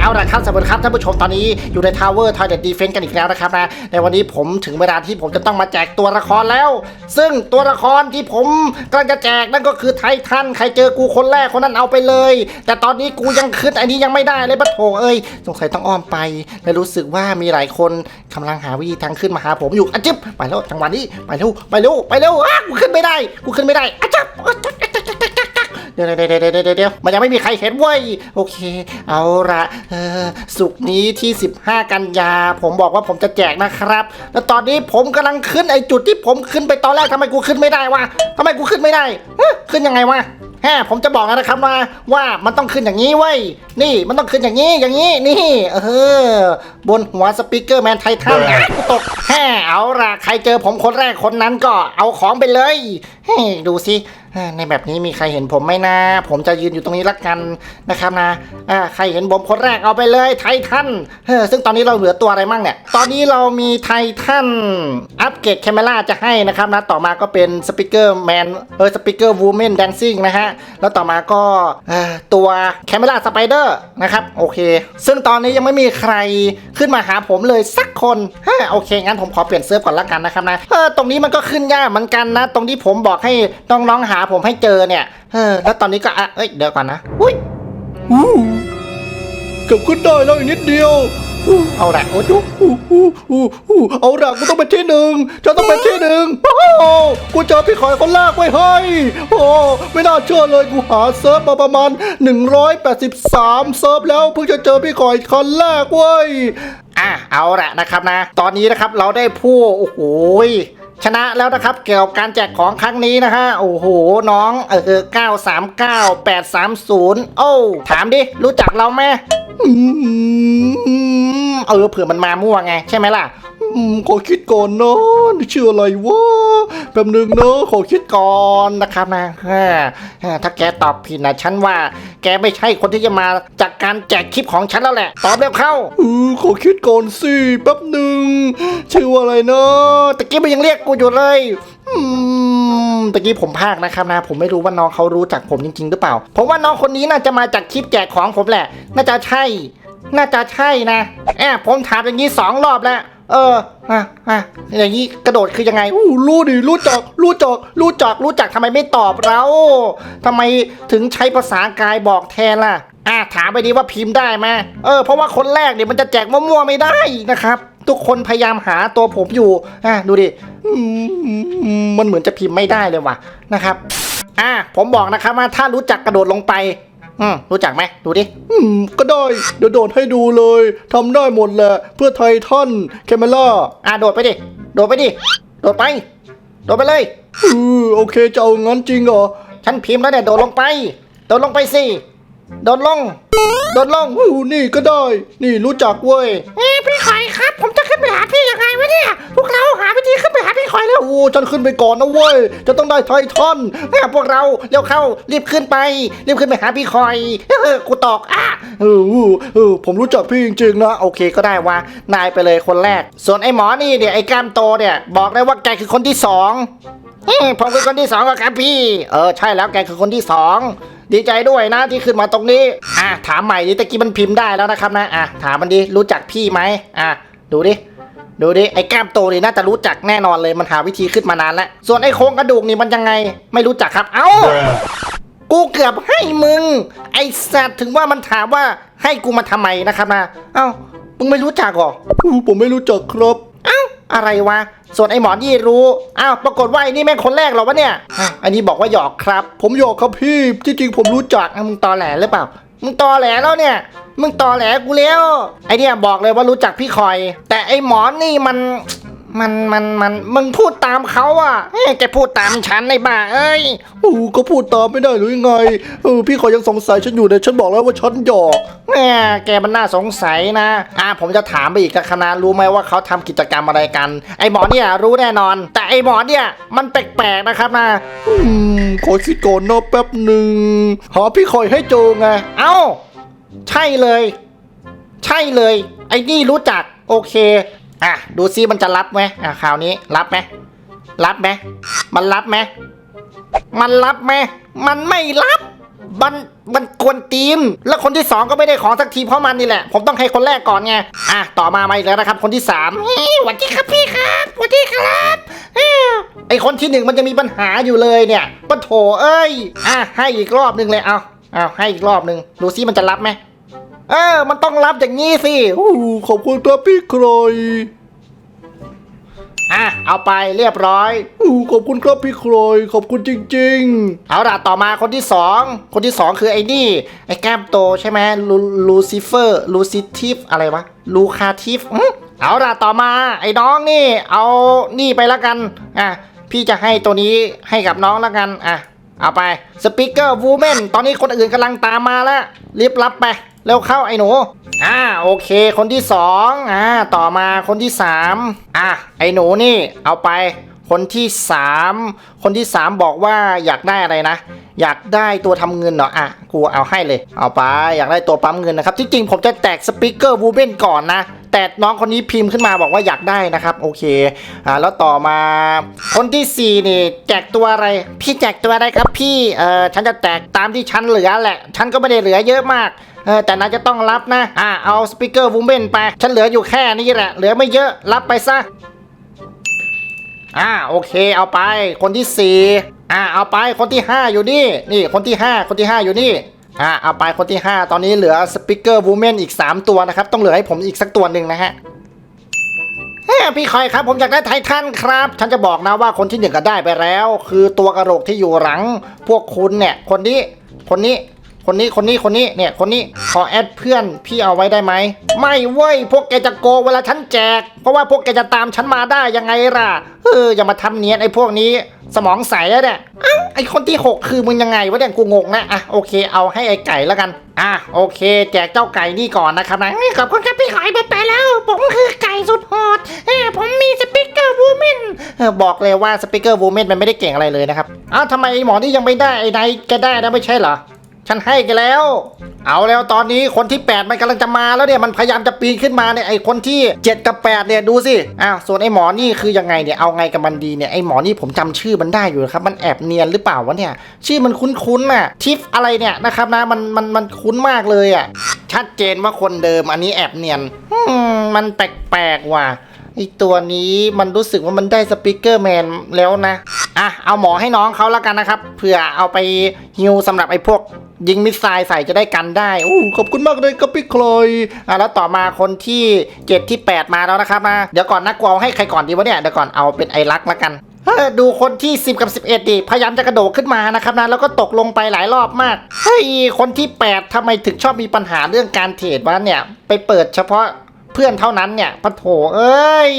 เอาละครับสวัสดีครับท่านผู้ชมตอนนี้อยู่ในทาวเวอร์ทอยเด็ดดีเฟนต์กันอีกแล้วนะครับนะในวันนี้ผมถึงเวลาที่ผมจะต้องมาแจกตัวละครแล้ว ซึ่งตัวละครที่ผมกำลังจะแจกนั่นก็คือไททันใครเจอกูคนแรกคนนั้นเอาไปเลย แต่ตอนนี้กูยังขึ้นอันนี้ยังไม่ได้เลยปะโถเอ้ยสงสัยต้องอ้อมไปและรู้สึกว่ามีหลายคนกำลังหาวิธีทางขึ้นมาหาผมอยู่อะจิ๊บไปแล้วจังหวะนี้ไปเร็วไปเร็วไปเร็วอ้ากูขึ้นไม่ได้ กูขึ้นไม่ได้อะจิ๊บ ดี๋ยวเดี๋ยวเดี๋ยวเดี๋ยวเดี๋ยวมันยังไม่มีใครเห็นเว้ยโอเค เอาละเออสุกร์นี้ที่ 15 กันยา ผมบอกว่าผมจะแจกนะครับ แล้วตอนนี้ผมกำลังขึ้นไอจุดที่ผมขึ้นไปตอนแรกทำไมกูขึ้นไม่ได้วะทำไมกูขึ้นไม่ได้ฮะขึ้นยังไงวะแฮผมจะบอกแล้วนะครับว่าว่ามันต้องขึ้นอย่างนี้เว้ยนี่มันต้องขึ้นอย่างนี้อย่างนี้นี่เออบนหัวสปีกเกอร์แมนไททันอะกูตกแฮเอาละใครเจอผมคนแรกคนนั้นก็เอาของไปเลย เฮ้ดูสิในแบบนี้มีใครเห็นผมไหมนะ ผมจะยืนอยู่ตรงนี้ละกันนะครับนะใครเห็นผมคนแรกเอาไปเลยไททันเฮ้ซึ่งตอนนี้เราเหลือตัวอะไรมั่งเนี่ย ตอนนี้เรามีไททันอัปเกรดแคมเมราจะให้นะครับนะ ต่อมาก็เป็นสปิเกอร์แมนเออสปิเกอร์วูแมนแดนซิ่งนะฮะ แล้วต่อมาก็ตัวแคมเมราสไปเดอร์นะครับ โอเค ซึ่งตอนนี้ยังไม่มีใครขึ้นมาหาผมเลยสักคนฮะโอเคงั้นผมขอเปลี่ยนเซิร์ฟก่อนละกันนะครับนะเออตรงนี้มันก็ขึ้นยากเหมือนกันนะ ตรงที่ผมบอกให้น้องๆหาผมให้เจอเนี่ยเออแล้วตอนนี้ก็อะเอ้ยเดี๋ยวก่อนนะอุ้ยอู้เกือบขึ้นได้แล้วอีกนิดเดียวอู้เอาละโอ้ดูอู้อู้อู้อู้เอาละกูต้องเป็นที่หนึ่งฉันต้องเป็นที่หนึ่งโอ้โหกูเจอพี่ขอยคนแรกไว้ให้โอ้ไม่น่าเชื่อเลยกูหาเซิร์ฟมาประมาณ 183 เซิร์ฟแล้วเพิ่งจะเจอพี่ขอยคนแรกเว้ยอะเอาละนะครับนะ ตอนนี้นะครับเราได้ผู้โอ้โหย ชนะแล้วนะครับ เกี่ยวกับการแจกของครั้งนี้นะฮะโอ้โหน้องเออ939 830โอ้ถามดิ รู้จักเราไหมอืมเออเผื่อมันมามั่วไง ใช่ไหมล่ะ อืมขอคิดก่อนนะนี่ชื่ออะไรวะแป๊บนึงนะขอคิดก่อนนะครับนะฮ่าฮ่าถ้าแกตอบผิดนะฉันว่า แกไม่ใช่คนที่จะมาจากการแจกคลิปของฉันแล้วแหละ ตอบเร็วเข้าเออขอคิดก่อนสิแป๊บหนึ่งชื่อว่าอะไรนะตะกี้มันยังเรียกกูอยู่เลยอืมตะกี้ผมพากนะครับนะ ผมไม่รู้ว่าน้องเขารู้จักผมจริง ๆ หรือเปล่าผมว่าน้องคนนี้น่าจะมาจากคลิปแจกของผมแหละ น่าจะใช่ น่าจะใช่นะแอบผมถามอย่างนี้สองรอบแล้ว เอออะอะอย่างนี้กระโดดคือยังไงอู้รู้ดิรู้จักรู้จักรู้จักรู้จักทำไมไม่ตอบเราทำไมถึงใช้ภาษากายบอกแทนล่ะ อะถามไปดีว่าพิมพ์ได้ไหมเออเพราะว่าคนแรกเนี่ยมันจะแจกมั่วๆไม่ได้นะครับ ทุกคนพยายามหาตัวผมอยู่อะดูดิอืมมันเหมือนจะพิมพ์ไม่ได้เลยว่ะนะครับ อะผมบอกนะครับว่าถ้ารู้จักกระโดดลงไป อืมรู้จักไหมดูดิ อืม ก็ได้ เดี๋ยวโดดให้ดูเลยทำได้หมดแหละ เพื่อไททันแคมเมล่าอะโดดไปดิ โดดไปดิ โดดไป โดดไปเลยเออโอเคจะเอางั้นจริงเหรอ ฉันพิมพ์แล้วเนี่ยโดดลงไป โดดลงไปสิ โดดลง โดดลงอู้นี่ก็ได้ นี่รู้จักเว้ย เอ้พี่คอยครับ ผมจะขึ้น ไปหาพี่ยังไงวะเนี่ย พวกเราหาวิธีขึ้นไปหาพี่คอยแล้ว โอ้ฉันขึ้นไปก่อนนะเว้ย จะต้องได้ไททันแม่พวกเราเร็วเข้ารีบขึ้นไป รีบขึ้นไปหาพี่คอย เออกูตอกอะเออเออผมรู้จักพี่จริงๆนะโอเคก็ได้ว่านายไปเลยคนแรก ส่วนไอ้หมอนี่เนี่ยไอ้กล้ามโตเนี่ย บอกได้ว่าแกคือคนที่สองผมคือคนที่สองครับพี่ เออใช่แล้วแกคือคนที่สองดีใจด้วยนะที่ขึ้นมาตรงนี้ อะถามใหม่ดิตะกี้มันพิมพ์ได้แล้วนะครับนะ อะถามมันดิรู้จักพี่ไหมอะ ดูดิ ดูดิ ไอ้แก้มโตนี่น่าจะรู้จักแน่นอนเลยมันหาวิธีขึ้นมานานแล้ว ส่วนไอ้โครงกระดูกนี่มันยังไงไม่รู้จักครับ เอ้า กูเกือบให้มึง ไอ้สัตว์ถึงว่ามันถามว่าให้กูมาทำไมนะครับนะ เอ้า มึงไม่รู้จักเหรออู้ผมไม่รู้จักครับ เอ้า อะไรวะ ส่วนไอ้หมอนี่รู้ อ้าว ปรากฏว่าไอ้นี่แม่งคนแรกเหรอวะเนี่ยอะอันนี้บอกว่าหยอกครับ ผมหยอกครับพี่ ที่จริงผมรู้จักอะมึงตอแหลหรือเปล่า มึงตอแหลแล้วเนี่ย มึงตอแหลกูแล้ว ไอเนี่ยบอกเลยว่ารู้จักพี่คอย แต่ไอหมอนี่มัน มันมันมันมึงพูดตามเขาอะเอ้ยแกพูดตามฉันในบ้าเอ้ยอู้ก็พูดตามไม่ได้หรือยังไงเออพี่ขอยังสงสัยฉันอยู่แต่ฉันบอกแล้วว่าฉันหยอกแหมแกมันน่าสงสัยนะ อ่าผมจะถามไปอีกกับคณะรู้ไหมว่าเขาทำกิจกรรมอะไรกัน ไอหมอเนี่ยรู้แน่นอน แต่ไอหมอเนี่ยมันแปลกๆนะครับนะอืมขอคิดก่อนนะแป๊บหนึ่งหาพี่คอยให้เจอไงเอ้า ใช่เลย ใช่เลย ไอ้นี่รู้จัก โอเค อะดูซิมันจะรับไหมอะคราวนี้รับไหมรับไหมมันรับไหมมันรับไหมมันไม่รับ มันมันกวนตีนแล้วคนที่สองก็ไม่ได้ของสักทีเพราะมันนี่แหละ ผมต้องให้คนแรกก่อนไงอะต่อมามาอีกแล้วนะครับ คนที่สามเฮ้ยสวัสดีครับพี่ครับวัสดีครับไอคนที่หนึ่งมันจะมีปัญหาอยู่เลยเนี่ยปะโถเอ้ยอะให้อีกรอบหนึ่งเลยเอาเอาให้อีกรอบหนึ่งดูซิมันจะรับไหม เออ มันต้องรับอย่างนี้สิโอ้ขอบคุณครับพี่ครอยอะเอาไปเรียบร้อยโอ้ขอบคุณครับพี่ครอยขอบคุณจริงเอาล่ะต่อมาคนที่สองคนที่สองคือไอ้นี่ ไอ้แก้มโตใช่ไหมลูลูซิเฟอร์ลูซิทิฟอะไรวะลูคาทิฟอื้อเอาล่ะต่อมา ไอ้น้องนี่ เอานี่ไปแล้วกันอะพี่จะให้ตัวนี้ให้กับน้องแล้วกันอะเอาไปสปิเกอร์วูแมนตอนนี้คนอื่นกำลังตามมาแล้วรีบรับไป เร็วเข้าไอ้หนู อ่าโอเค คนที่สองอ่าต่อมาคนที่สามอะไอ้หนูนี่เอาไป คนที่สามคนที่สามบอกว่าอยากได้อะไรนะ อยากได้ตัวทำเงินเหรออะกูเอาให้เลย เอาไปอยากได้ตัวปั๊มเงินนะครับที่จริงผมจะแตกสปิเกอร์วูเบนก่อนนะ แต่น้องคนนี้พิมพ์ขึ้นมาบอกว่าอยากได้นะครับ โอเคอ่าแล้วต่อมาคนที่สี่นี่แจกตัวอะไร พี่แจกตัวอะไรครับพี่เออฉันจะแตกตามที่ฉันเหลือแหละ ฉันก็ไม่ได้เหลือเยอะมากเออแต่นายจะต้องรับนะ อ่าเอาสปิเกอร์วูเบนไป ฉันเหลืออยู่แค่นี้แหละ เหลือไม่เยอะรับไปซะอ่าโอเคเอาไปคนที่สี่อ่าเอาไปคนที่ห้าอยู่นี่ นี่คนที่ห้าคนที่ห้าอยู่นี่ อ่าเอาไปคนที่ห้าตอนนี้เหลือสปิเกอร์วูแมนอีก 3 ตัวนะครับ ต้องเหลือให้ผมอีกสักตัวหนึ่งนะฮะพี่คอยครับ ผมอยากได้ไททันครับ ฉันจะบอกนะว่าคนที่หนึ่งก็ได้ไปแล้ว คือตัวกระโหลกที่อยู่หลัง พวกคุณเนี่ย คนนี้ คนนี้ คนนี้คนนี้คนนี้เนี่ยคนนี้ขอแอดเพื่อนพี่เอาไว้ได้ไหมไม่เว้ยพวกแกจะโกเวลาฉันแจก เพราะว่าพวกแกจะตามฉันมาได้ยังไงล่ะเอออย่ามาทำเนียนไอ้พวกนี้สมองใสแล้วเนี่ยอ้าไอ้คนที่หกคือมึงยังไงวะเนี่ยกูงงนะอะโอเคเอาให้ไอ้ไก่แล้วกันอะโอเค แจกเจ้าไก่นี่ก่อนนะครับนะขอบคุณครับพี่ขอยไปไปแล้ว ผมคือไก่สุดโหดเออผมมีสปิเกอร์วูแมนบอกเลยว่าสปิเกอร์วูแมนมันไม่ได้เก่งอะไรเลยนะครับอ้าวทำไมไอ้หมอนี่ยังไม่ได้ไอ้ไนท์แกได้นะไม่ใช่เหรอ ฉันให้กันแล้ว เอาแล้วตอนนี้คนที่ 8 มันกำลังจะมาแล้วเนี่ยมันพยายามจะปีนขึ้นมาเนี่ยไอคนที่ 7 กับ 8 เนี่ยดูสิอ้าวส่วนไอหมอนี่คือยังไงเนี่ยเอาไงกับมันดีเนี่ยไอหมอนี่ผมจำชื่อมันได้อยู่นะครับมันแอบเนียนหรือเปล่าวะเนี่ยชื่อมันคุ้นๆน่ะทิฟอะไรเนี่ยนะครับนะมันมันมันคุ้นมากเลยอะชัดเจนว่าคนเดิมอันนี้แอบเนียนมมันแปลกๆว่ะไอตัวนี้มันรู้สึกว่ามันได้สปิเกอร์แมนแล้วนะ อะ เอาหมอให้น้องเขาแล้วกันนะครับ เผื่อเอาไปฮิวสำหรับไอพวก ยิงมิสไซล์ใส่จะได้กันได้โอ้ขอบคุณมากเลยครับพี่คลอยอะแล้วต่อมาคนที่เจ็ดที่ 8 มาแล้วนะครับนะเดี๋ยวก่อนนะกูเอาให้ใครก่อนดีวะเนี่ยเดี๋ยวก่อนเอาเป็นไอรักแล้วกันดูคนที่ 10 กับ 11ดิพยายามจะกระโดดขึ้นมานะครับนะแล้วก็ตกลงไปหลายรอบมากเฮ้ยคนที่ 8ทำไมถึงชอบมีปัญหาเรื่องการเทรดวะเนี่ย ไปเปิดเฉพาะ พื่อนเท่านั้นเนี่ยปะโถเอ้ย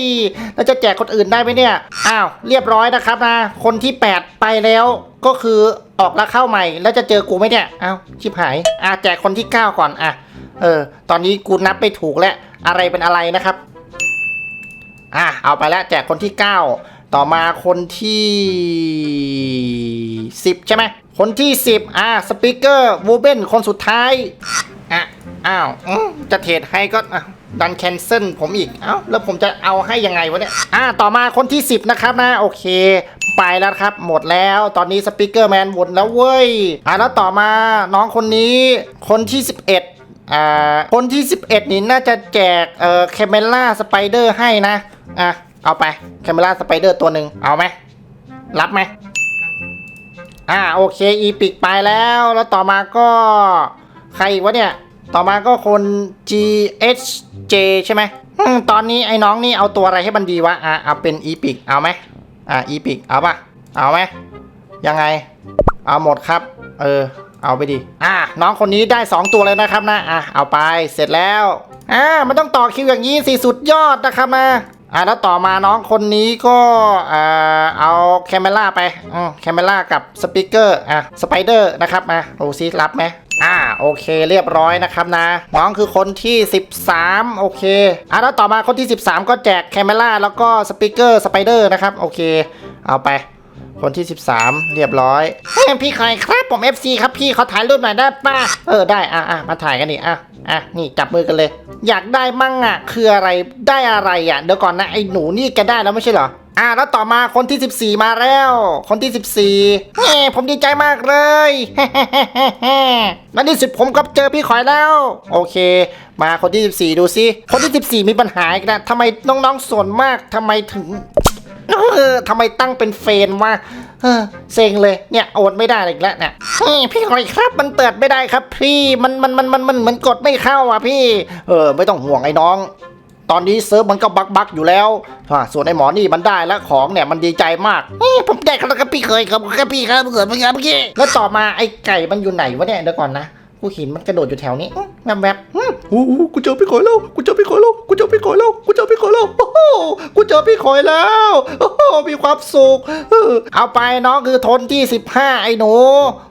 แล้วจะแจกคนอื่นได้ไหมเนี่ยอ้าวเรียบร้อยนะครับนะ คนที่ 8 ไปแล้วก็คือออกแล้วเข้าใหม่ แล้วจะเจอกูไหมเนี่ยอ้าวชิบหายอะแจกคนที่ 9 ก่อนอะเออ ตอนนี้กูนับไปถูกแล้วอะไรเป็นอะไรนะครับอะเอาไปแล้วแจกคนที่ 9 ต่อมาคนที่ 10 ใช่ไหมคนที่ 10 อะสปีกเกอร์วูเบนคนสุดท้ายอะ อ้าวจะเทรดให้ก็ดันแคนเซิลผมอีก เอ้า แล้วผมจะเอาให้ยังไงวะเนี่ย อะต่อมาคนที่ 10 นะครับนะ โอเค ไปแล้วครับ หมดแล้ว ตอนนี้สปีกเกอร์แมนหมดแล้วเว้ย อะแล้วต่อมาน้องคนนี้ คนที่ 11 อ่า คนที่ 11 นี่น่าจะแจก เอ่อแคเมล่าสไปเดอร์ให้นะ อะ เอาไปแคเมล่าสไปเดอร์ตัวหนึ่ง เอาไหม รับไหม อ่า โอเค อีพิกไปแล้ว แล้วต่อมาก็ ใครอีกวะเนี่ย ต่อมาก็คน G H J ใช่ไหมตอนนี้ไอ้น้องนี่เอาตัวอะไรให้มันดีวะ อะเอาเป็นอีพิกเอาไหมอะอีพิกเอาปะเอาไหมยังไง เอาหมดครับ เออ เอาไปดิ อะน้องคนนี้ได้ 2 ตัวเลยนะครับนะ อะเอาไป เสร็จแล้ว อ่ามันต้องต่อคิวอย่างนี้สิสุดยอดนะครับนะอะแล้วต่อมาน้องคนนี้ก็อ่าเอาแคมเมล่าไปอืมแคมเมล่ากับสปีกเกอร์ อะ สไปเดอร์นะครับมาดูซิรับไหม อ่าโอเคเรียบร้อยนะครับนะ น้องคือคนที่ 13 โอเคอะแล้วต่อมาคนที่ 13 ก็แจกแคมเมล่าแล้วก็สปีกเกอร์สไปเดอร์นะครับ โอเค เอาไป คนที่ 13 เรียบร้อยพี่ใครครับผม FC ครับพี่เขาถ่ายรูปหน่อยได้ป่ะเออได้อะอะมาถ่ายกันนี่อะอะนี่จับมือกันเลย อยากได้มั่งอะคืออะไรได้อะไรอะเดี๋ยวก่อนนะไอ้หนูนี่แกได้แล้วไม่ใช่เหรอ อ่าแล้วต่อมาคนที่ 14 มาแล้ว คนที่ 14เฮ้ผมดีใจมากเลยแล้วนี่สิผมก็เจอพี่ขอยแล้ว โอเค มาคนที่ 14 ดูสิคนที่ 14 มีปัญหาอีกนะทำไมน้องๆส่วนมากทำไมถึงเออทำไมตั้งเป็นเฟนวะเออเซ็งเลยเนี่ยโอนไม่ได้อีกแล้วเนี่ยเฮ้พี่ขอยครับมันเปิดไม่ได้ครับ พี่มันมันมันมันมันเหมือนกดไม่เข้าอะพี่ เออ ไม่ต้องห่วงไอ้น้อง ตอนนี้เซิร์ฟมันก็บักบักอยู่แล้วส่วนไอ้หมอนี่มันได้แล้วของเนี่ยมันดีใจมากนี่ผมได้ครับแล้วครับพี่เคยครับกรับพี่ครับเกิดเมื่อกี้เมื่อกี้แล้วต่อมาไอ้ไก่มันอยู่ไหนวะเนี่ยเดี๋ยวก่อนนะ กูเห็นมันกระโดดอยู่แถวนี้แวบแบบๆอื้อโอ้โหกูเจอพี่ขอยแล้ว กูเจอพี่ขอยแล้ว กูเจอพี่ขอยแล้ว กูเจอพี่ขอยแล้ว โอ้โห กูเจอพี่ขอยแล้ว โอ้โห มีความสุข เอาไปน้องคือทนที่15ไอ้หนู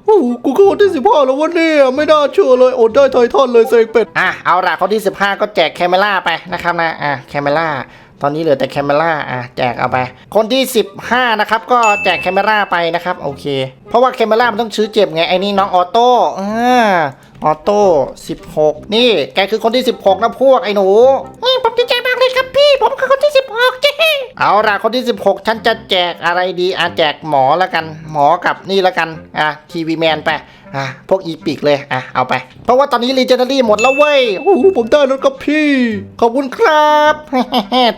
โอ้โหกูก็คนที่สิบห้าแล้ววันนี้ไม่น่าเชื่อเลย อดได้ไททันเลยเซงเป็ด อะ เอาละคนที่15ก็แจกแคมเมล่าไปนะครับนะ อะ แคมเมล่า ตอนนี้เหลือแต่แคมเมล่าอะแจกเอาไป คนที่ 15 นะครับ ก็แจกแคมเมล่าไปนะครับ โอเค เพราะว่าแคมเมล่ามันต้องซื้อเจ็บไงไอ้นี่น้องออโต้อ่าออโต้16 นี่แกคือคนที่ 16 นะพวกไอ้หนูนี่ผมดีใจมากเลยครับพี่ ผมคือคนที่ 16เจ๊เอาล่ะคนที่ 16 ฉันจะแจกอะไรดีอะแจกหมอละกัน หมอกับนี่ละกันอะทีวีแมนไป อะพวกอีปิกเลยอะเอาไป เพราะว่าตอนนี้รีเจน r รี่หมดแล้วเว้ยโอ้โหผมได้แล้วครับพี่ ขอบคุณครับ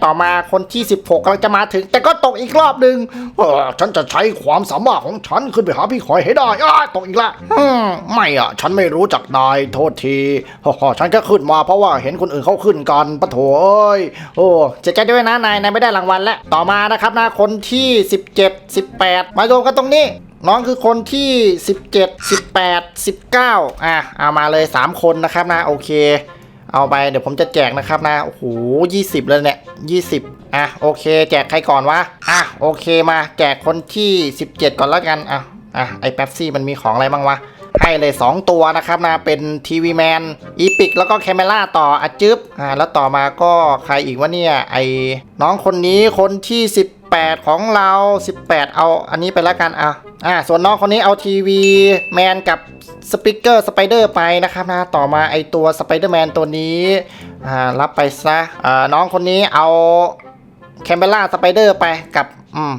ต่อมาคนที่ 16กำลังจะมาถึง แต่ก็ตกอีกรอบหนึ่งเออฉันจะใช้ความสามารถของฉันขึ้นไปหาพี่ขอยให้ได้อ้าตกอีกละอมไม่อะ ฉันไม่รู้จักนายโทษทีฮ่าๆฉันแค่ขึ้นมาเพราะว่าเห็นคนอื่นเขาขึ้นกันปะโถเอ้ยโอ้เสียใจด้วยนะนายนายไม่ได้รางวัลแล้วต่อมานะครับนะคนที่ 17 18 มารวมกันตรงนี้ น้องคือคนที่ 17 18 19 อะ เอามาเลย 3 คนนะครับนะ โอเค เอาไปเดี๋ยวผมจะแจกนะครับนะ โอ้โห20 เลยเนี่ย 20 อะ โอเค แจกใครก่อนวะ อะ โอเคมา แจกคนที่ 17 ก่อนแล้วกัน อะ อะ ไอแป๊บซี่มันมีของอะไรบ้างวะให้เลย 2 ตัวนะครับนะเป็นทีวีแมนอีพิกแล้วก็แคมเมล่าต่ออจึ๊บอ่าแล้วต่อมาก็ใครอีกวะเนี่ยไอน้องคนนี้คนที่ 18 ของเรา 18 เอาอันนี้ไปแล้วกันอะ อ่าส่วนน้องคนนี้เอาทีวีแมนกับสปิเกอร์สไปเดอร์ไปนะครับนะต่อมาไอตัวสไปเดอร์แมนตัวนี้อ่ารับไปซะอ่าน้องคนนี้เอาแคมเมล่าสไปเดอร์ไปกับอืม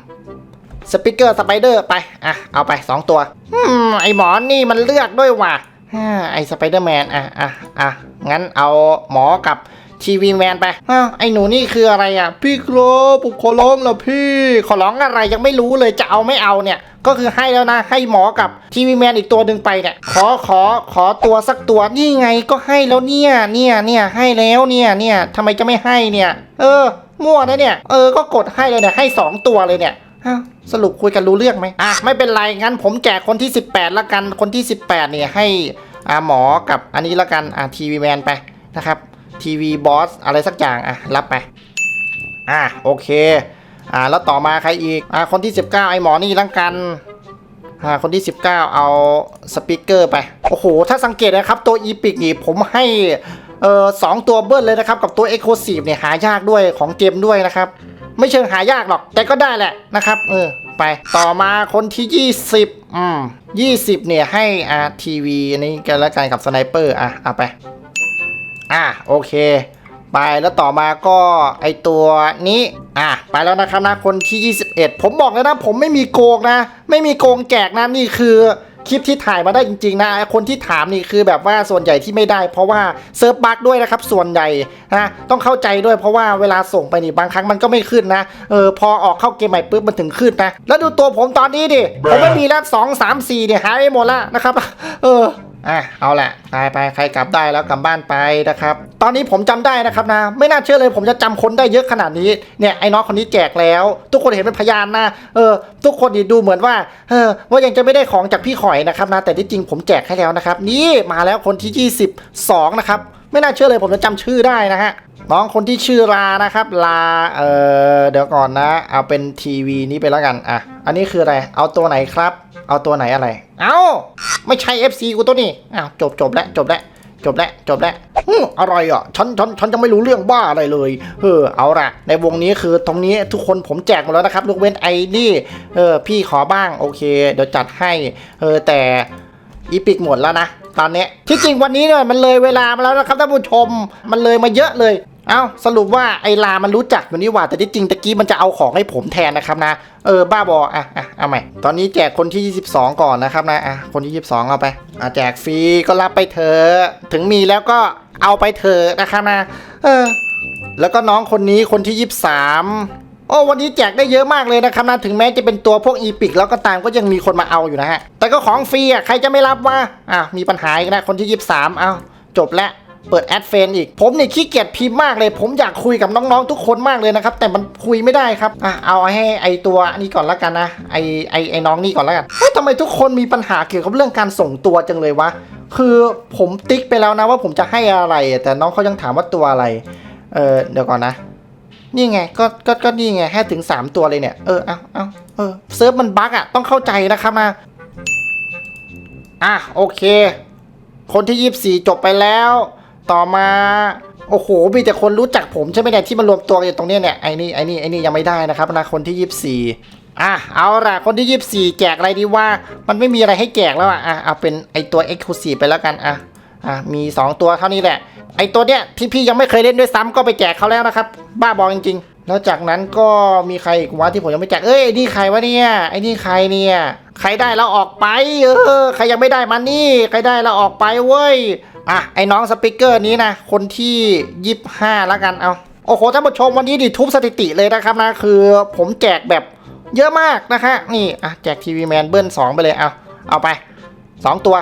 สปิเกอร์สไปเดอร์ไปอะเอาไป 2 ตัวอืมไอหมอนี่มันเลือกด้วยว่ะอ่าไอสไปเดอร์แมนอะอะอะงั้นเอาหมอกับ ทีวีแมนไปอ้าวไอหนูนี่คืออะไรอะ พี่ครับผมขอร้องละพี่ขอร้องอะไรยังไม่รู้เลยจะเอาไม่เอาเนี่ย ก็คือให้แล้วนะ ให้หมอกับทีวีแมนอีกตัวหนึ่งไปเนี่ยขอขอขอตัวสักตัวนี่ไงก็ให้แล้วเนี่ยเนี่ยเนี่ยให้แล้วเนี่ยเนี่ยทำไมจะไม่ให้เนี่ย เออ มั่วนะเนี่ย เออก็กดให้เลยเนี่ยให้สองตัวเลยเนี่ยอ้าวสรุปคุยกันรู้เรื่องไหมอะไม่เป็นไรงั้นผมแจกคนที่ 18 ละกันคนที่ 18เนี่ยให้อ่าหมอกับอันนี้ละกันอ่าทีวีแมนไปนะครับ ทีวีบอสอะไรสักอย่างอะรับไปอะโอเคอ่าแล้วต่อมาใครอีกอ่าคนที่ 19 ไอหมอนี่ละกันอ่าคนที่ 19 เอาสปีกเกอร์ไป โอ้โห ถ้าสังเกตนะครับ ตัวอีพิกนี่ผมให้เอ่อสองตัวเบิ้ลเลยนะครับ กับตัว e x c l u s i v e เนี่ยหายากด้วยของเกมด้วยนะครับ ไม่เชิงหายากหรอก แต่ก็ได้แหละนะครับ เออ ไปต่อมาคนที่ 20 อืม 20 เนี่ยให้อ่าทีวีอันนี้กันแล้วกันกับสไนเปอร์อะเอาไป อะโอเค ไปแล้วต่อมาก็ไอตัวนี้อะไปแล้วนะครับนะคนที่ 21 ผมบอกเลยนะ ผมไม่มีโกงนะ ไม่มีโกงแจกนะนี่คือคลิปที่ถ่ายมาได้จริงๆนะไอคนที่ถามนี่คือแบบว่าส่วนใหญ่ที่ไม่ได้ เพราะว่าเซิร์ฟบั๊กด้วยนะครับ ส่วนใหญ่นะต้องเข้าใจด้วยเพราะว่าเวลาส่งไปนี่บางครั้งมันก็ไม่ขึ้นนะเออพอออกเข้าเกมใหม่ปุ๊บมันถึงขึ้นนะ แล้วดูตัวผมตอนนี้ดิผมไม่มีแล้วสองสามสี่เนี่ยหายไปหมดแล้วนะครับ เออ อะเอาแหละไปไปใครกลับได้แล้วกลับบ้านไปนะครับ ตอนนี้ผมจำได้นะครับนะ ไม่น่าเชื่อเลยผมจะจำคนได้เยอะขนาดนี้เนี่ยไอ้น้องคนนี้แจกแล้ว ทุกคนเห็นเป็นพยานนะเออทุกคนนี่ดูเหมือนว่าเออว่ายังจะไม่ได้ของจากพี่ข่อยนะครับนะแต่ที่จริงผมแจกให้แล้วนะครับ นี่มาแล้วคนที่ 22 นะครับ ไม่น่าเชื่อเลยผมจะจำชื่อได้นะฮะน้องคนที่ชื่อลานะครับลาเออเดี๋ยวก่อนนะ เอาเป็นทีวีนี้ไปแล้วกันอะอันนี้คืออะไร เอาตัวไหนครับ เอาตัวไหนอะไร เอาไม่ใช่ FC กูตัวนี้อ้าวจบจบแล้วจบแล้วจบแล้วจบแล้วฮึมอะไรอะฉันฉันฉันจะไม่รู้เรื่องบ้าอะไรเลยเออเอาละในวงนี้คือตรงนี้ทุกคนผมแจกหมดแล้วนะครับยกเว้นไอ้นี่เออพี่ขอบ้างโอเค เดี๋ยวจัดให้เออแต่อีพิกหมดแล้วนะ ตอนเนี้ยที่จริงวันนี้เนี่ยมันเลยเวลามาแล้วนะครับท่านผู้ชมมันเลยมาเยอะเลยเอ้าสรุปว่าไอ้ลามันรู้จักอยู่นี่ว่า แต่ที่จริงตะกี้มันจะเอาของให้ผมแทนนะครับนะ เออบ้าบออะอะเอาใหม่ ตอนนี้แจกคนที่ 22 ก่อนนะครับนะอะคนที่ 22 เอาไปอะแจกฟรีก็รับไปเถอะถึงมีแล้วก็เอาไปเถอะนะครับนะ เออ แล้วก็น้องคนนี้คนที่ 23 อ้วันนี้แจกได้เยอะมากเลยนะครับนะถึงแม้จะเป็นตัวพวกอีพิกแล้วก็ตามก็ยังมีคนมาเอาอยู่นะฮะ แต่ก็ของฟรีอะใครจะไม่รับวะอะมีปัญหาอีกนะคนที่23เอาจบแล้วเปิดแอดเฟนอีก ผมเนี่ยขี้เกียจพิมพ์มากเลย ผมอยากคุยกับน้องๆทุกคนมากเลยนะครับ แต่มันคุยไม่ได้ครับอะเอาให้ไอตัวนนี้ก่อนละกันนะ ไอไอไอน้องนี่ก่อนละกันเฮ้ยทำไมทุกคนมีปัญหาเกี่ยวกับเรื่องการส่งตัวจังเลยวะ คือผมติ๊กไปแล้วนะว่าผมจะให้อะไร แต่น้องเขายังถามว่าตัวอะไร เออเดี๋ยวก่อนนะ นี่ไงก็ก็ก็นี่ไงให้ถึง 3 ตัวเลยเนี่ย เออเอาเอาเออเซิร์ฟมันบั๊กอะ ต้องเข้าใจนะครับนะอะ โอเค คนที่ 24 จบไปแล้ว ต่อมา โอ้โห มีแต่คนรู้จักผมใช่ไหมเนี่ยที่มารวมตัวกันอยู่ตรงนี้เนี่ย ไอ้นี่ ไอ้นี่ ไอ้นี่ยังไม่ได้นะครับนะ คนที่ 24อะเอาล่ะ คนที่ 24 แจกอะไรดีว่า มันไม่มีอะไรให้แจกแล้วอะอะเอาเป็นไอตัว Exclusive ไปแล้วกันอะอะมี 2 ตัวเท่านี้แหละ ไอตัวเนี้ยที่พี่ยังไม่เคยเล่นด้วยซ้ำก็ไปแจกเขาแล้วนะครับ บ้าบอจริง ๆ แล้วจากนั้นก็มีใครอีกวะที่ผมยังไม่แจกเอ้ยไอ้นี่ใครวะเนี่ยไอ้นี่ใครเนี่ยใครได้แล้วออกไปเออใครยังไม่ได้มานี่ใครได้แล้วออกไปเว้ยอะไอ้น้องสปิเกอร์นี้นะคนที่ยี่ห้าแล้วกันเอาโอ้โหท่านผู้ชมวันนี้ดิทุบสถิติเลยนะครับนะคือผมแจกแบบเยอะมากนะคะนี่อะแจกทีวีแมนเบิ้ลสองไปเลยเอาเอาไปสองตัว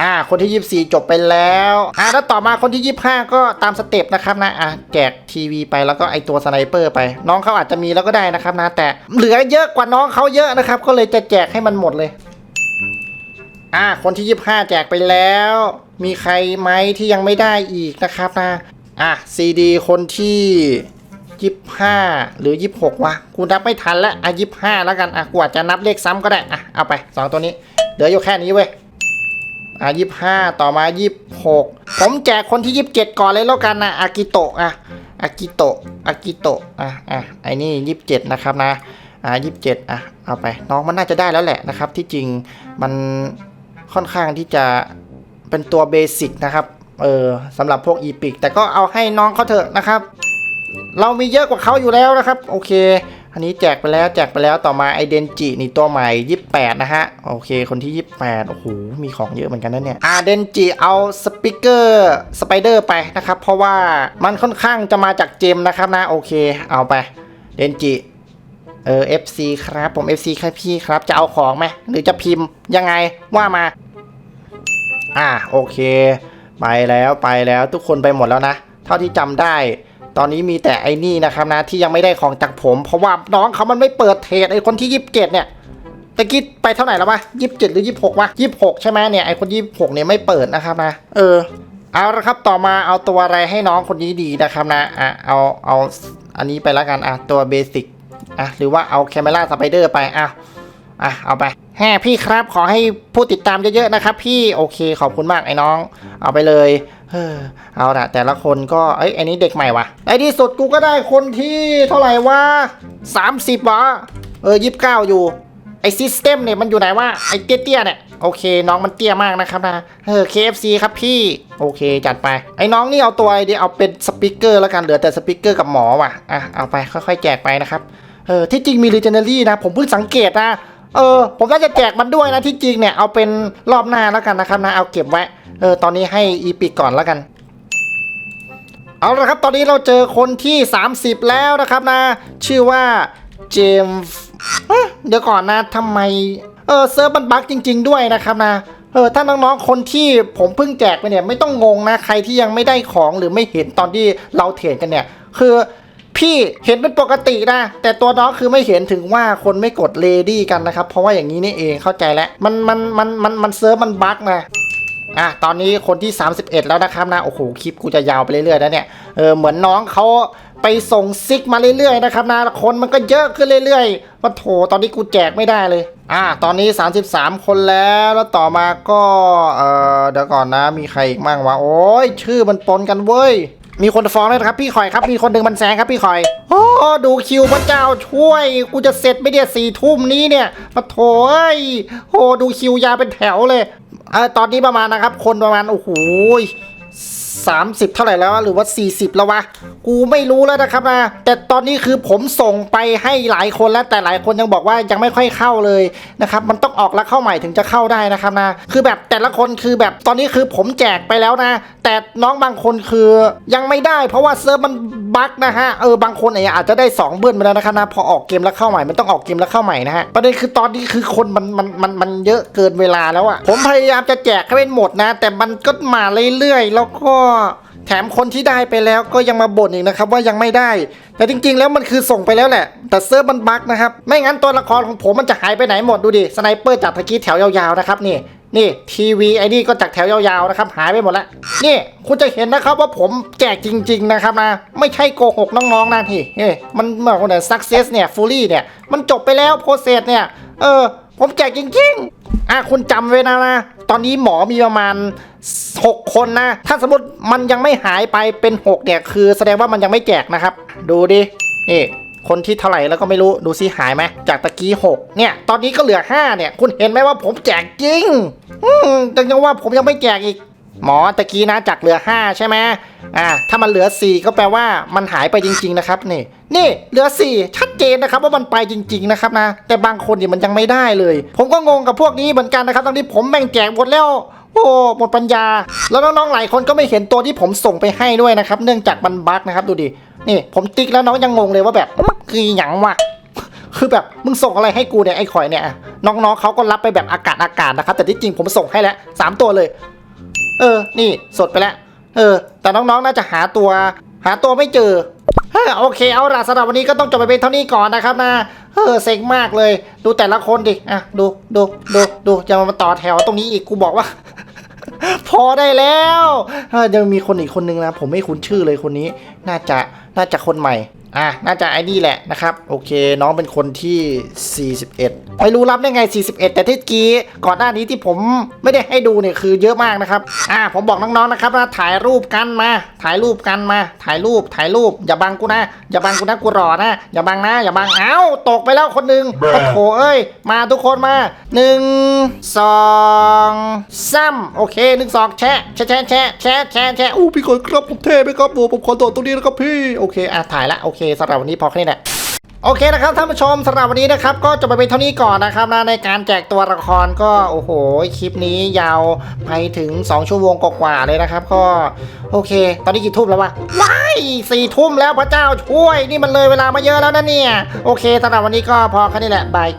อ่า คนที่ 24 จบไปแล้วอ่าแล้วต่อมาคนที่ 25 ก็ตามสเต็ปนะครับนะอะแจกทีวีไปแล้วก็ไอตัวสไนเปอร์ไป น้องเขาอาจจะมีแล้วก็ได้นะครับนะแต่เหลือเยอะกว่าน้องเขาเยอะนะครับ ก็เลยจะแจกให้มันหมดเลยอ่าคนที่ 25 แจกไปแล้ว มีใครไหมที่ยังไม่ได้อีกนะครับนะอะซีดีคนที่25หรือ26วะกูนับไม่ทันแล้วอะ25แล้วกันอะกูอาจจะนับเลขซ้ำก็ได้อะเอาไป2ตัวนี้ เหลืออยู่แค่นี้เว้ย อะยี่ห้าต่อมายี่หกผมแจกคนที่ยี่สิบเจ็ดก่อนเลยแล้วกันนะอากิโตะอะอากิโตะอากิโตะอะอะไอ้นี่ยี่สิบเจ็ดนะครับนะอะยี่สิบเจ็ดอะเอาไปน้องมันน่าจะได้แล้วแหละนะครับ ที่จริงมันค่อนข้างที่จะเป็นตัวเบสิกนะครับเออสำหรับพวกอีพิกแต่ก็เอาให้น้องเขาเถอะนะครับ เรามีเยอะกว่าเขาอยู่แล้วนะครับ โอเค อันนี้แจกไปแล้วแจกไปแล้วต่อมาไอเดนจินี่ตัวใหม่ 28 นะฮะ โอเค คนที่ 28 โอ้โห มีของเยอะเหมือนกันนะเนี่ยอาเดนจิเอาสปิเกอร์สไปเดอร์ไปนะครับ เพราะว่ามันค่อนข้างจะมาจากเจมนะครับนะ โอเค เอาไปเดนจิเออ FC ครับผม FC ครับพี่ครับจะเอาของไหมหรือจะพิมพ์ยังไงว่ามา อ่าโอเค ไปแล้วไปแล้วทุกคนไปหมดแล้วนะ เท่าที่จำได้ ตอนนี้มีแต่ไอ้นี่นะครับนะที่ยังไม่ได้ของจากผม เพราะว่าน้องเขามันไม่เปิดเทรดไอ้คนที่ยี่สิบเจ็ดเนี่ยตะกี้ไปเท่าไหร่แล้ววะยี่สิบเจ็ดหรือยี่สิบหกวะยี่สิบหกใช่ไหมเนี่ยไอ้คนยี่สิบหกเนี่ยไม่เปิดนะครับนะเออเอาละครับต่อมาเอาตัวอะไรให้น้องคนนี้ดีนะครับนะอะเอาเอาอันนี้ไปแล้วกันอะตัวเบสิกอะหรือว่าเอาแคมเมล่าสไปเดอร์ไปอะ อะเอาไปแฮ่พี่ครับขอให้ผู้ติดตามเยอะๆนะครับพี่โอเคขอบคุณมากไอ้น้อง เอาไปเลยเออเอาละแต่ละคนก็เอ้ยไอ้นี้เด็กใหม่วะในที่สุดกูก็ได้คนที่เท่าไหร่วะ30วะเออยี่สิบเก้าอยู่ไอ้ซิสเต็มเนี่ยมันอยู่ไหนวะไอ้เตี้ยๆเนี่ยโอเค น้องมันเตี้ยมากนะครับนะเออ KFC ครับพี่โอเค จัดไป ไอ้น้องนี่เอาตัวไอเดียเอาเป็นสปิเกอร์แล้วกันเหลือแต่สปิเกอร์กับหมอว่ะอะเอาไปค่อยๆแจกไปนะครับเออที่จริงมี r ีเจเนอรี่นะผมเพิ่งสังเกตนะ เออ ผมน่าจะแจกมันด้วยนะที่จริงเนี่ย เอาเป็นรอบหน้าแล้วกันนะครับนะ เอาเก็บไว้ เออ ตอนนี้ให้อีปิกก่อนแล้วกัน เอาละครับ ตอนนี้เราเจอคนที่ 30 แล้วนะครับนะ ชื่อว่าเจมส์เดี๋ยวก่อนนะทำไม เออเซิร์ฟมันบั๊กจริง ๆ ด้วยนะครับนะเออถ้าน้องๆ คนที่ผมเพิ่งแจกไปเนี่ยไม่ต้องงงนะ ใครที่ยังไม่ได้ของหรือไม่เห็นตอนที่เราเทรดกันเนี่ย คือ พี่เห็นเป็นปกตินะ แต่ตัวน้องคือไม่เห็นถึงว่าคนไม่กดเลดี้กันนะครับ เพราะว่าอย่างนี้นี่เองเข้าใจแล้ว มันมันมันมันมันเซิร์ฟมันบั๊กนะอะตอนนี้คนที่ 31 แล้วนะครับนะ โอ้โห คลิปกูจะยาวไปเรื่อยๆแล้วเนี่ย เออ เหมือนน้องเขาไปส่งซิกมาเรื่อยๆนะครับนะ คนมันก็เยอะขึ้นเรื่อยๆว่าโถ ตอนนี้กูแจกไม่ได้เลย อะตอนนี้ 33 คนแล้ว แล้วต่อมาก็ เออเดี๋ยวก่อนนะ มีใครอีกมั่งวะ โอ้ย ชื่อมันปนกันเว้ย มีคนฟ้องเลยครับพี่คอยครับ มีคนหนึ่งมันแซงครับพี่คอย โอ้ดูคิวพระเจ้าช่วย กูจะเสร็จไม่เดียสี่ทุ่มนี้เนี่ยมาโถอยโอ้ดูคิวยาเป็นแถวเลยเออตอนนี้ประมาณนะครับ คนประมาณโอ้โห 30 เท่าไหร่แล้วหรือว่า 40 แล้ววะ กูไม่รู้แล้วนะครับนะแต่ตอนนี้คือผมส่งไปให้หลายคนแล้วแต่หลายคนยังบอกว่ายังไม่ค่อยเข้าเลยนะครับมันต้องออกแล้วเข้าใหม่ถึงจะเข้าได้นะครับนะคือแบบแต่ละคนคือแบบตอนนี้คือผมแจกไปแล้วนะ แต่น้องบางคนคือยังไม่ได้ เพราะว่าเซิร์ฟมันบั๊กนะฮะเออบางคนอาจจะได้2เบิ้ลไปแล้วนะครับนะพอออกเกมแล้วเข้าใหม่มันต้องออกเกมแล้วเข้าใหม่นะฮะประเด็นคือตอนนี้คือคนมันมันมันมันเยอะเกินเวลาแล้วอะผมพยายามจะแจกให้เป็นหมดนะ แต่มันก็มาเรื่อยๆแล้วก็แถมคนที่ได้ไปแล้วก็ยังมาบ่นอีกนะครับว่ายังไม่ได้ แต่จริงๆ แล้วมันคือส่งไปแล้วแหละ แต่เซิร์ฟมันบั๊กนะครับ ไม่งั้นตัวละครของผมมันจะหายไปไหนหมดดูดิสไนเปอร์จากตะกี้แถวยาวๆนะครับนี่นี่ทีวีไอ้นี่ก็จากแถวยาวๆนะครับหายไปหมดแล้วนี่คุณจะเห็นนะครับว่าผมแจกจริง ๆ นะครับนะไม่ใช่โกหกน้องๆนะพี่เฮ้ยมันเมื่อคนไหน success เนี่ย fully เนี่ยมันจบไปแล้วโปรเซสเนี่ยเออผมแจกจริง ๆ อะคุณจำไว้นะนะ อนนี้หมอมีประมาณ 6 คนนะ ถ้าสมมติมันยังไม่หายไปเป็น 6 เนี่ย คือแสดงว่ามันยังไม่แจกนะครับ ดูดิ นี่คนที่เท่าไหร่แล้วก็ไม่รู้ดูซิหายไหมจากตะกี้ 6 เนี่ย ตอนนี้ก็เหลือ 5 เนี่ย คุณเห็นไหมว่าผมแจกจริง อืมแต่ยังว่าผมยังไม่แจกอีก หมอตะกี้นะจากเหลือ 5 ใช่ไหมอ่าถ้ามันเหลือ 4 ก็แปลว่ามันหายไปจริง ๆ นะครับ นี่ นี่เหลือ 4 ชัดเจนนะครับว่ามันไปจริง ๆ นะครับนะ แต่บางคนเนี่ยมันยังไม่ได้เลย ผมก็งงกับพวกนี้เหมือนกันนะครับตอนนี้ผมแบ่งแจกหมดแล้วโอ้หมดปัญญา แล้วน้องๆหลายคนก็ไม่เห็นตัวที่ผมส่งไปให้ด้วยนะครับ เนื่องจากมันบั๊กนะครับดูดินี่ ผมติ๊กแล้วน้องยังงงเลยว่าแบบอื้อคือหยังวะคือแบบมึงส่งอะไรให้กูเนี่ยไอ้ข่อยเนี่ยน้องๆเขาก็รับไปแบบอากาศอากาศนะครับแต่ที่จริงผมส่งให้แล้วสามตัวเลย เออ นี่สดไปแล้ว เออ แต่น้องๆ น่าจะหาตัว หาตัวไม่เจอโอเค เอาล่ะสำหรับวันนี้ก็ต้องจบไปเป็นเท่านี้ก่อนนะครับนะ เออเซ็งมากเลย ดูแต่ละคนดิ อะ ดู ดู ดู ดูจะมาต่อแถวตรงนี้อีก กูบอกว่า พอได้แล้วยังมีคนอีกคนนึงนะ ผมไม่คุ้นชื่อเลยคนนี้ น่าจะ น่าจะคนใหม่ อะน่าจะไอ้นี่แหละนะครับโอเค น้องเป็นคนที่ 41 ไม่รู้รับได้ไง 41 แต่ที่กี้ก่อนหน้านี้ที่ผมไม่ได้ให้ดูเนี่ยคือเยอะมากนะครับอะผมบอกน้องๆนะครับนะถ่ายรูปกันมา ถ่ายรูปกันมา ถ่ายรูปถ่ายรูปอย่าบังกูนะอย่าบังกูนะกูรอนะอย่าบังนะ อย่าบังเอ้าตกไปแล้วคนหนึ่งโอ้โถเอ้ย มาทุกคนมาหนึ่งสองสามโอเคหนึ่งสองแชะแชะแชะแชะแชะแชะแชะอู้พี่ขอยครับผมเท่ไหมครับโอ้ผมขอโดดตรงนี้นะครับพี่โอเคอะถ่ายละโอเคสำหรับวันนี้พอแค่นี้แหละโอเคนะครับท่านผู้ชมสำหรับวันนี้นะครับก็จบไปเป็นเท่านี้ก่อนนะครับนะในการแจกตัวละครก็โอ้โหคลิปนี้ยาวไปถึง 2 ชั่วโมงกว่าๆเลยนะครับ ก็โอเค ตอนนี้กี่ทุ่มแล้ววะว้ายสี่ทุ่มแล้วพระเจ้าช่วยนี่มันเลยเวลามาเยอะแล้วนะเนี่ย โอเคสำหรับวันนี้ก็พอแค่นี้แหละบาย